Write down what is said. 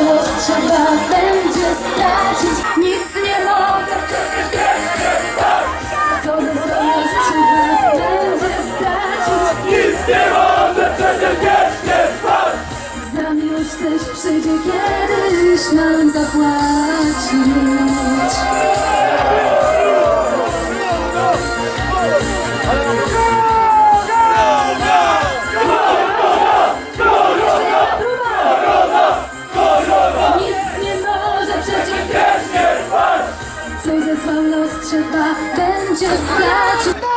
znowu trzeba będzie stracić. Nic nie mogę. Co ze znowu trzeba będzie stracić. Nic nie może przecież wiecznie trwać! Za miłość też przyjdzie kiedyś nam zapłacić trzeba będzie stracić